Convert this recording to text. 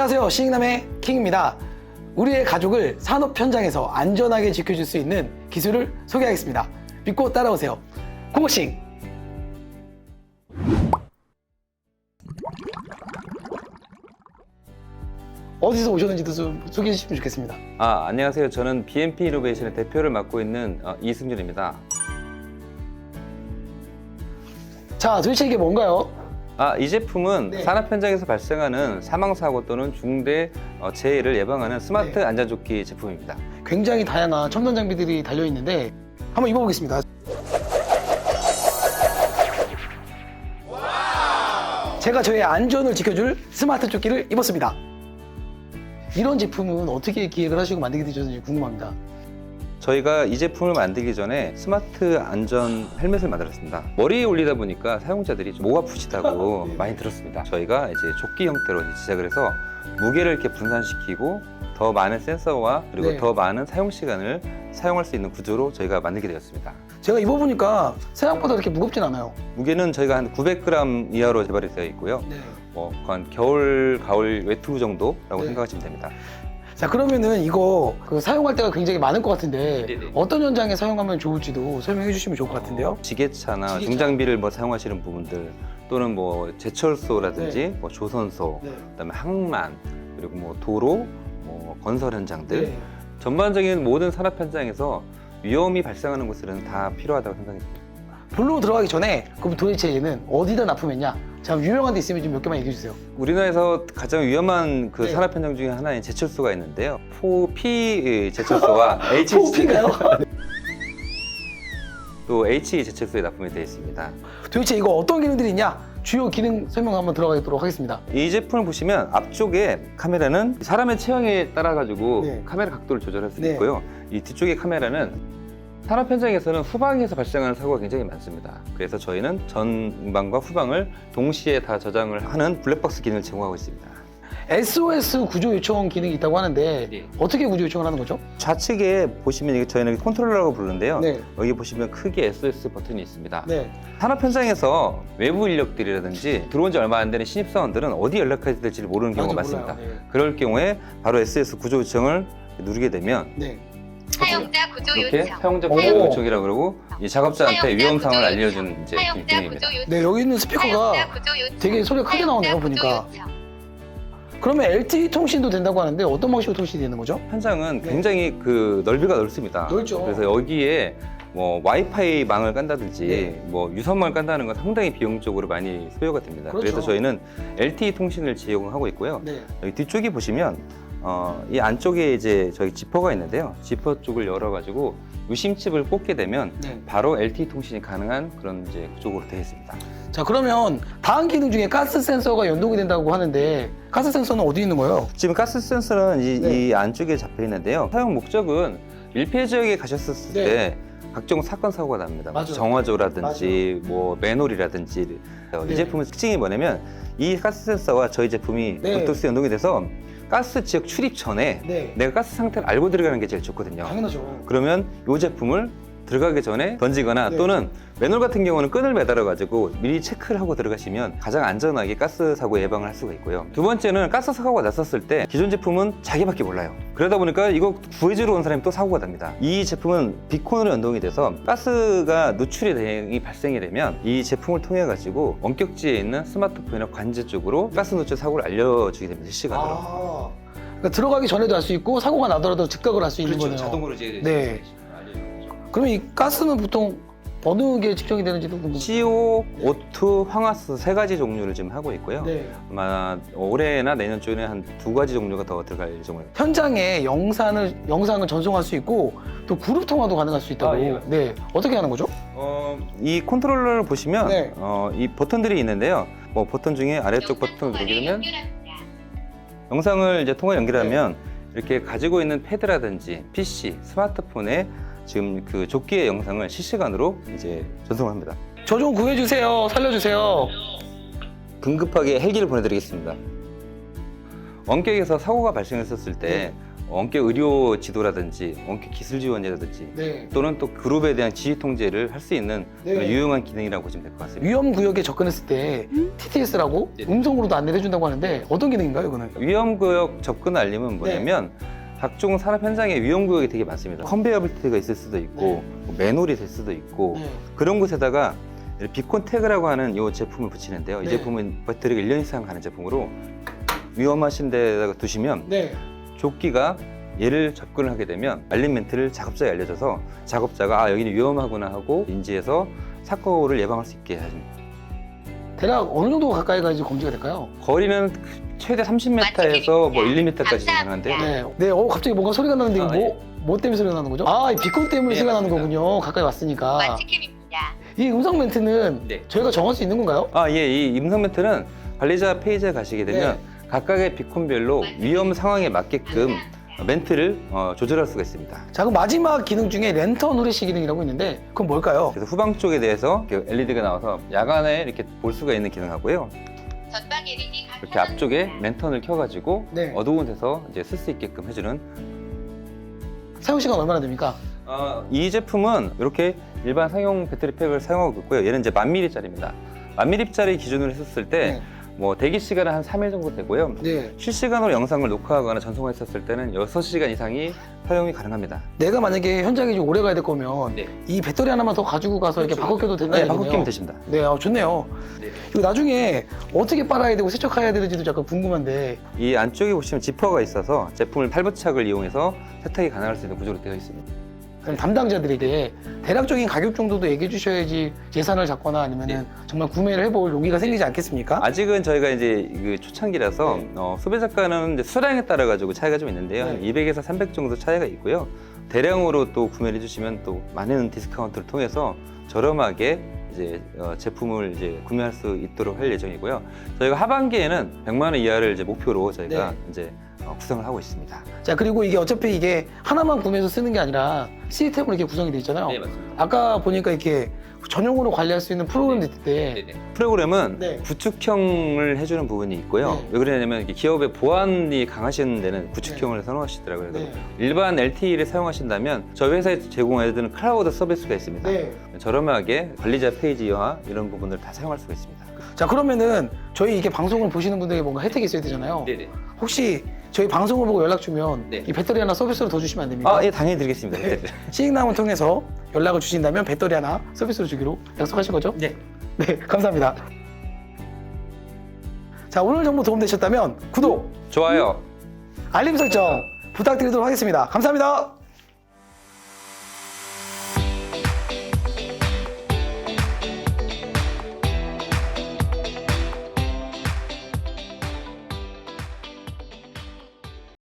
안녕하세요. 시익남의 킹입니다. 우리의 가족을 산업 현장에서 안전하게 지켜줄 수 있는 기술을 소개하겠습니다. 믿고 따라오세요. 고고싱! 어디서 오셨는지도 좀 소개해 주시면 좋겠습니다. 아, 안녕하세요. 저는 BMP 이노베이션의 대표를 맡고 있는 어, 이승준입니다. 자, 도대체 이게 뭔가요? 아, 이 제품은 네. 산업 현장에서 발생하는 사망 사고 또는 중대 어, 재해를 예방하는 스마트 네. 안전조끼 제품입니다. 굉장히 다양한 첨단 장비들이 달려 있는데 한번 입어보겠습니다. 제가 저의 안전을 지켜줄 스마트 조끼를 입었습니다. 이런 제품은 어떻게 기획을 하시고 만들게 되셨는지 궁금합니다. 저희가 이 제품을 만들기 전에 스마트 안전 헬멧을 만들었습니다. 머리에 올리다 보니까 사용자들이 좀목 아프시다고 네. 많이 들었습니다. 저희가 이제 조끼 형태로 제작을 해서 무게를 이렇게 분산시키고 더 많은 센서와 그리고 네. 더 많은 사용 시간을 사용할 수 있는 구조로 저희가 만들게 되었습니다. 제가 입어보니까 생각보다 그렇게 무겁진 않아요. 무게는 저희가 한 900g 이하로 재발이 되어 있고요. 네. 뭐, 한 겨울, 가을 외투 정도라고 네. 생각하시면 됩니다. 자 그러면은 이거 그 사용할 때가 굉장히 많을 것 같은데 네네. 어떤 현장에 사용하면 좋을지도 설명해 주시면 좋을 것 같은데요. 지게차나 지게차. 중장비를 뭐 사용하시는 부분들 또는 뭐 제철소라든지 네. 뭐 조선소, 네. 그다음에 항만 그리고 뭐 도로, 뭐 건설 현장들 네. 전반적인 모든 산업 현장에서 위험이 발생하는 곳들은 다 필요하다고 생각합니다. 본론 들어가기 전에 그럼 도대체 얘는 어디다 납품했냐? 참 유명한 데 있으면 좀 몇 개만 얘기해 주세요. 우리나라에서 가장 위험한 그 네. 산업 현장 중에 하나인 제철소가 있는데요. 4P 제철소와 H 호흡인가요? 또 H 제철소에 납품이 되어 있습니다. 도대체 이거 어떤 기능들이 있냐? 주요 기능 설명 한번 들어가도록 하겠습니다. 이 제품을 보시면 앞쪽에 카메라는 사람의 체형에 따라 가지고 네. 카메라 각도를 조절할 수 네. 있고요. 이 뒤쪽의 카메라는 산업 현장에서는 후방에서 발생하는 사고가 굉장히 많습니다. 그래서 저희는 전방과 후방을 동시에 다 저장을 하는 블랙박스 기능을 제공하고 있습니다. SOS 구조 요청 기능이 있다고 하는데 네. 어떻게 구조 요청을 하는 거죠? 좌측에 보시면 이게 저희는 컨트롤러라고 부르는데요. 네. 여기 보시면 크게 SOS 버튼이 있습니다. 네. 산업 현장에서 외부 인력들이라든지 들어온 지 얼마 안 되는 신입 사원들은 어디 연락해야 될지 모르는 경우가 많습니다. 몰라요. 그럴 경우에 바로 SS 구조 요청을 누르게 되면 네. 사용자 구조 이렇게 요청. 사용자 오. 구조 요청이라고 그러고 이 작업자한테 사용자 위험 상을 구조 알려주는 이제 사용자 기능입니다. 요청. 네, 여기 있는 스피커가 사용자 구조 요청. 되게 소리가 크게 나오네요, 사용자 구조 보니까. 요청. 그러면 LTE 통신도 된다고 하는데 어떤 방식으로 통신이 되는 거죠? 현장은 네. 굉장히 그 넓이가 넓습니다. 넓죠. 그래서 여기에 뭐 와이파이 망을 깐다든지 네. 뭐 유선망을 깐다는 건 상당히 비용적으로 많이 소요가 됩니다. 그렇죠. 그래서 저희는 LTE 통신을 제공하고 있고요. 네. 여기 뒤쪽에 보시면 어, 이 안쪽에 이제 저희 지퍼가 있는데요. 지퍼 쪽을 열어가지고 유심칩을 꽂게 되면 네. 바로 LTE 통신이 가능한 그런 이제 구조로 되어 있습니다. 자, 그러면 다음 기능 중에 가스 센서가 연동이 된다고 하는데 가스 센서는 어디 있는 거예요? 지금 가스 센서는 이, 네. 이 안쪽에 잡혀 있는데요. 사용 목적은 밀폐 지역에 가셨을 네. 때 각종 사건 사고가 납니다. 맞아요. 정화조라든지 뭐 맨홀이라든지 어, 네. 이 제품의 특징이 뭐냐면 이 가스 센서와 저희 제품이 네. 블루투스 연동이 돼서 가스 지역 출입 전에 네. 내가 가스 상태를 알고 들어가는 게 제일 좋거든요. 당연하죠. 그러면 이 제품을 들어가기 전에 던지거나 네. 또는 맨홀 같은 경우는 끈을 매달아 가지고 미리 체크를 하고 들어가시면 가장 안전하게 가스 사고 예방을 할 수가 있고요. 두 번째는 가스 사고가 났었을 때 기존 제품은 자기밖에 몰라요. 그러다 보니까 이거 구해주러 온 사람이 또 사고가 납니다. 이 제품은 비콘으로 연동이 돼서 가스가 노출이 되- 발생이 되면 이 제품을 통해 가지고 원격지에 있는 스마트폰이나 관제 쪽으로 가스 노출 사고를 알려주게 됩니다. 실시간으로. 아. 그러니까 들어가기 전에도 할 수 있고 사고가 나더라도 즉각을 할 수 있는 거네요. 이제 네. 그러면 이 가스는 보통 어느 게 측정이 되는지도 궁금해요. CO, O2, 황화수 세 가지 종류를 지금 하고 있고요. 네. 아마 올해나 내년 중에 한두 가지 종류가 더 들어갈 예정입니다. 현장에 영상을 영상을 전송할 수 있고 또 그룹 통화도 가능할 수 있다고. 아, 예. 네. 어떻게 하는 거죠? 어, 이 컨트롤러를 보시면 네. 어, 이 버튼들이 있는데요. 뭐 버튼 중에 아래쪽 버튼을 누르게 되면 연결합니다. 영상을 이제 통화 연결하면 네. 이렇게 가지고 있는 패드라든지 PC, 스마트폰에 지금 그 조끼의 영상을 실시간으로 이제 전송을 합니다. 저 좀 구해주세요. 살려주세요. 긴급하게 헬기를 보내드리겠습니다. 원격에서 사고가 발생했었을 때 원격 의료 지도라든지 원격 기술 지원이라든지 네. 또는 또 그룹에 대한 지휘 통제를 할 수 있는 네. 그런 유용한 기능이라고 보시면 될 것 같습니다. 위험 구역에 접근했을 때 TTS라고 네. 음성으로도 안내를 해준다고 하는데 어떤 기능인가요, 이거는? 위험구역 접근 알림은 뭐냐면 각종 산업 현장에 위험 구역이 되게 많습니다. 컨베이어 벨트가 있을 수도 있고 네. 뭐 맨홀이 될 수도 있고 네. 그런 곳에다가 비콘 태그라고 하는 이 제품을 붙이는데요. 이 네. 제품은 배터리가 1년 이상 가는 제품으로 위험하신 데다가 두시면 네. 조끼가 얘를 접근을 하게 되면 알림 멘트를 작업자에 알려줘서 작업자가 아 여기는 위험하구나 하고 인지해서 사고를 예방할 수 있게 해줍니다. 대략 어느 정도 가까이 가야지 검지가 될까요? 거리는 최대 30m에서 뭐 1, 2m까지 가능한데요. 네. 네. 어, 갑자기 뭔가 소리가 나는데 이거 아, 뭐, 뭐 때문에 소리가 나는 거죠? 아, 이 비콘 때문에 네, 소리가 나는 맞습니다. 거군요. 가까이 왔으니까. 마치캠입니다. 이 음성 멘트는 네. 저희가 정할 수 있는 건가요? 아, 예, 이 음성 멘트는 관리자 페이지에 가시게 되면 각각의 비콘별로 위험 상황에 맞게끔 멘트를 어, 조절할 수가 있습니다. 자, 그럼 마지막 기능 중에 랜턴 후레쉬 기능이라고 있는데 그건 뭘까요? 그래서 후방 쪽에 대해서 LED가 나와서 야간에 이렇게 볼 수가 있는 기능하고요. 전방 LED 각 이렇게 앞쪽에 랜턴을 켜가지고 네. 어두운 데서 이제 쓸 수 있게끔 해주는 사용 시간 얼마나 됩니까? 어, 이 제품은 이렇게 일반 상용 배터리팩을 사용하고 있고요. 얘는 이제 만 미리짜리입니다. 만 미리짜리 기준으로 했었을 때 뭐 대기 시간은 한 3일 정도 되고요. 네. 실시간으로 영상을 녹화하거나 전송했었을 때는 6시간 이상이 사용이 가능합니다. 내가 만약에 현장에 좀 오래 가야 될 거면 네. 이 배터리 하나만 더 가지고 가서 이렇게 바꿔 껴도 된다는 네, 바꿔 얘기네요. 끼면 되십니다. 네, 어, 좋네요. 이거 나중에 어떻게 빨아야 되고 세척해야 되는지도 약간 궁금한데 이 안쪽에 보시면 지퍼가 있어서 제품을 팔부착을 이용해서 세탁이 가능할 수 있는 구조로 되어 있습니다. 그럼 담당자들에게 대략적인 가격 정도도 얘기해 주셔야지 예산을 잡거나 아니면 은 네. 정말 구매를 해볼 용기가 생기지 않겠습니까? 아직은 저희가 이제 그 초창기라서 네. 어, 소비자가는 이제 수량에 따라 가지고 차이가 좀 있는데요. 네. 한 200에서 300 정도 차이가 있고요. 대량으로 또 구매를 해주시면 또 많은 디스카운트를 통해서 저렴하게 이제 어, 제품을 이제 구매할 수 있도록 할 예정이고요. 저희가 하반기에는 100만 원 이하를 이제 목표로 저희가 네. 이제 어, 구성을 하고 있습니다. 자 그리고 이게 어차피 이게 하나만 구매해서 쓰는 게 아니라 시스템으로 이렇게 구성이 돼 있잖아요. 네, 맞습니다. 아까 보니까 이렇게 전용으로 관리할 수 있는 프로그램도 있대. 프로그램은 네. 구축형을 해주는 부분이 있고요. 네. 왜 그러냐면 기업의 보안이 강하신 데는 구축형을 선호하시더라고요. 그래서 네. 일반 LTE를 사용하신다면 저희 회사에서 제공해주는 클라우드 서비스가 있습니다. 네. 저렴하게 관리자 페이지와 이런 부분을 다 사용할 수가 있습니다. 자 그러면은 저희 이게 방송을 보시는 분들에게 뭔가 혜택이 있어야 되잖아요. 네 네. 혹시 저희 방송을 보고 연락 주면 네. 이 배터리 하나 서비스로 더 주시면 안 됩니까? 아, 예, 당연히 드리겠습니다. 네. 시익남을 통해서 연락을 주신다면 배터리 하나 서비스로 주기로 약속하신 거죠? 네. 네, 감사합니다. 자, 오늘 정보 도움되셨다면 구독, 좋아요. 알림 설정 부탁드리도록 하겠습니다. 감사합니다.